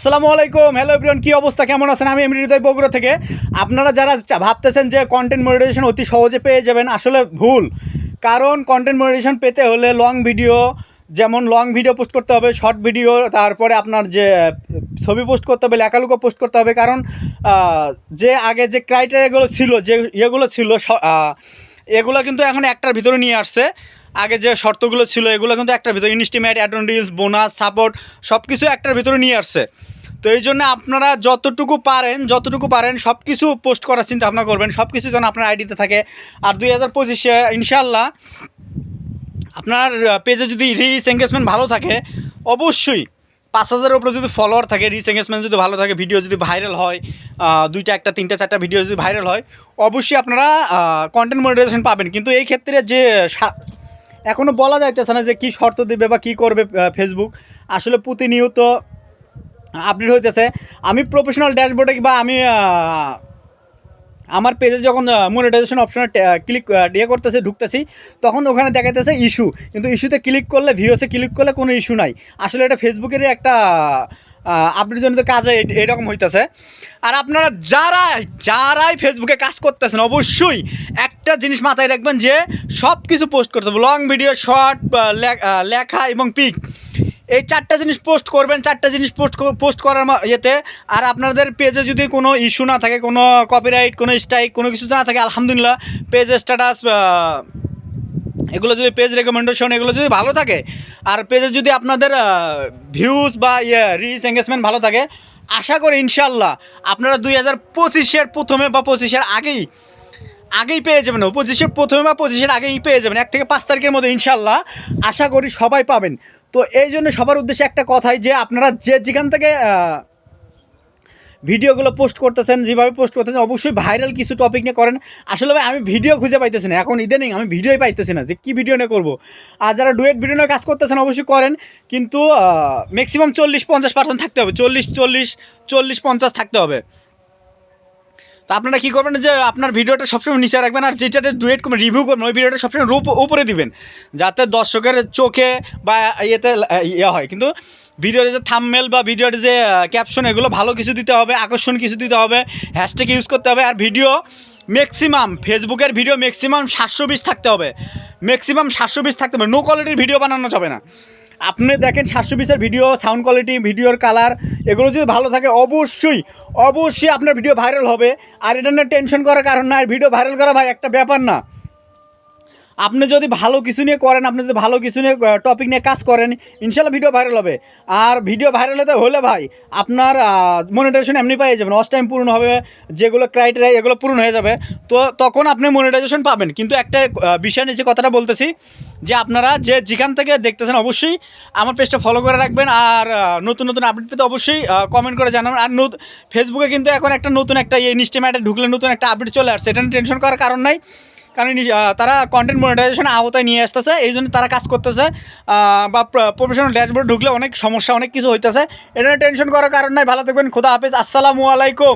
আসসালামু আলাইকুম। Hello everyone কি অবস্থা? কেমন আছেন? আমি এমনি হৃদয় বগুড়া থেকে। আপনারা যারা ভাবতেছেন যে কন্টেন্ট মনিটাইজেশন অতি সহজে পেয়ে যাবেন, আসলে ভুল। কারণ কন্টেন্ট মনিটাইজেশন পেতে হলে লং ভিডিও যেমন লং ভিডিও পোস্ট করতে হবে শর্ট ভিডিও তারপরে আপনার যে, ছবি পোস্ট করতে হবে লেখালুকো পোস্ট করতে হবে। কারণ যে আগে যে ক্রাইটেরিয়াগুলো ছিল, যে ইয়েগুলো ছিল এগুলো কিন্তু এখন একটার ভিতরে নিয়ে আসছে। আগে যে শর্তগুলো ছিল, এগুলো কিন্তু একটার ভিতরে ইনস্টিমেট অ্যাডন রিলস বোনাস, সাপোর্ট সব কিছু একটার ভিতরে নিয়ে আসছে। তো এই জন্য আপনারা যতটুকু পারেন যতটুকু পারেন সব কিছু পোস্ট করার চিন্তা ভাবনা করবেন। সব কিছু যেন আপনার আইডিতে থাকে। আর দুই হাজার পঁচিশে ইনশাল্লাহ আপনার পেজে যদি রিচ এঙ্গেজমেন্ট ভালো থাকে, অবশ্যই পাঁচ হাজারের উপরে যদি ফলোয়ার থাকে রিচ এঙ্গেজমেন্ট যদি ভালো থাকে ভিডিও যদি ভাইরাল হয় দুইটা, একটা, তিনটা, চারটা ভিডিও যদি ভাইরাল হয়, অবশ্যই আপনারা কন্টেন্ট মনিটাইজেশন পাবেন। কিন্তু এই ক্ষেত্রে যে এখনও বলা যাইতেছে না যে কী শর্ত দেবে বা কী করবে ফেসবুক আসলে প্রতিনিয়ত আপডেট হইতেছে। আমি প্রফেশনাল ড্যাশবোর্ডে বা আমি আমার পেজে যখন মনিটাইজেশন অপশনে ক্লিক ইয়ে করতেছে, ঢুকতেছি, তখন ওখানে দেখাইতেছে ইস্যু কিন্তু ইস্যুতে ক্লিক করলে ভিওসে ক্লিক করলে কোনো ইস্যু নাই। আসলে এটা ফেসবুকেরই একটা আপডেটজনিত কাজে এ- এরকম হইতেছে। আর আপনারা যারাই যারাই ফেসবুকে কাজ করতেছেন, অবশ্যই একটা জিনিস মাথায় রাখবেন যে সব কিছু পোস্ট করতে হবে। লং ভিডিও শর্ট লেখা এবং পিক এই চারটা জিনিস পোস্ট করবেন, চারটা জিনিস পোস্ট পোস্ট করার ইয়েতে। আর আপনাদের পেজে যদি কোনো ইস্যু না থাকে, কোনো কপিরাইট কোনো স্ট্রাইক কোনো কিছু না থাকে, আলহামদুলিল্লাহ পেজ স্ট্যাটাস এগুলো যদি পেজ রেকমেন্ডেশন এগুলো যদি ভালো থাকে, আর পেজে যদি আপনাদের ভিউজ বা ইয়ে রিচ এঙ্গেজমেন্ট ভালো থাকে, আশা করি ইনশাল্লাহ আপনারা দুই হাজার পঁচিশের প্রথমে বা পঁচিশের আগেই আগেই পেয়ে যাবেন পঁচিশের প্রথমে বা পঁচিশের আগেই পেয়ে যাবেন, এক থেকে পাঁচ তারিখের মধ্যে ইনশাল্লাহ আশা করি সবাই পাবেন। তো এই জন্য সবার উদ্দেশ্যে একটা কথাই যে আপনারা যে যেখান থেকে ভিডিওগুলো পোস্ট করতেছেন, যেভাবে পোস্ট করতেছেন, অবশ্যই ভাইরাল কিছু টপিক নিয়ে করেন। আসলে ভাই, আমি ভিডিও খুঁজে পাইতেছি না, এখন ইদানিং আমি ভিডিওই পাইতেছি না যে কী ভিডিও নিয়ে করব। আর যারা ডুয়েট ভিডিও নিয়ে কাজ করতেছেন, অবশ্যই করেন। কিন্তু ম্যাক্সিমাম চল্লিশ পঞ্চাশ পার্সেন্ট থাকতে হবে, চল্লিশ চল্লিশ চল্লিশ পঞ্চাশ থাকতে হবে। তো আপনারা কী করবেন যে আপনার ভিডিওটা সবসময় নিচে রাখবেন আর যেটাতে ডুয়েট করবেন রিভিউ করবেন, ওই ভিডিওটা সবসময় রূপ, উপরে দিবেন। যাতে দর্শকের চোখে বা ইয়েতে ইয়ে হয়। কিন্তু ভিডিওতে যে থামমেল বা ভিডিওর যে ক্যাপশন এগুলো ভালো কিছু দিতে হবে, আকর্ষণ কিছু দিতে হবে হ্যাশট্যাগ ইউজ করতে হবে। আর ভিডিও ম্যাক্সিমাম ফেসবুকের ভিডিও ম্যাক্সিমাম সাতশো বিশ থাকতে হবে। ম্যাক্সিমাম সাতশো বিশ থাকতে হবে। নো কোয়ালিটির ভিডিও বানানো যাবে না। আপনি দেখেন সাতশো পিসের ভিডিও সাউন্ড কোয়ালিটি ভিডিওর কালার এগুলো যদি ভালো থাকে, অবশ্যই অবশ্যই আপনার ভিডিও ভাইরাল হবে। আর এটা টেনশন করার কারণ না আর ভিডিও ভাইরাল করা ভাই একটা ব্যাপার না। আপনি যদি ভালো কিছু নিয়ে করেন, আপনি যদি ভালো কিছু নিয়ে টপিক নিয়ে কাজ করেন, ইনশাল্লাহ ভিডিও ভাইরাল হবে। আর ভিডিও ভাইরাল হতে হলে ভাই, আপনার মনিটাইজেশন এমনি পেয়ে যাবেন। অস টাইম পূরণ হবে, যেগুলো ক্রাইটেরিয়া এগুলো পূরণ হয়ে যাবে। তো তখন আপনি মনিটাইজেশন পাবেন। কিন্তু একটা বিষয় নিয়ে যে কথাটা বলতেছি, যে আপনারা যে যেখান থেকে দেখতেছেন, অবশ্যই আমার পেজটা ফলো করে রাখবেন। আর নতুন নতুন আপডেট পেতে অবশ্যই কমেন্ট করে জানাবেন। আর ফেসবুকে কিন্তু এখন একটা নতুন একটা ইয়ে ইনস্টিমেটে ঢুকলে নতুন একটা আপডেট চলে আসছে। এটা টেনশন করার কারণ নাই। কারণ তারা কন্টেন্ট মনিটাইজেশন আওতায় নিয়ে আসতেছে, এই জন্য তারা কাজ করতেছে। বা প্রফেশনাল ড্যাশবোর্ড ঢুকলে অনেক সমস্যা, অনেক কিছু হইতেছে। এটা টেনশন করার কারণ নাই, ভালো থাকবেন, খোদা হাফেজ, আসসালামু আলাইকুম।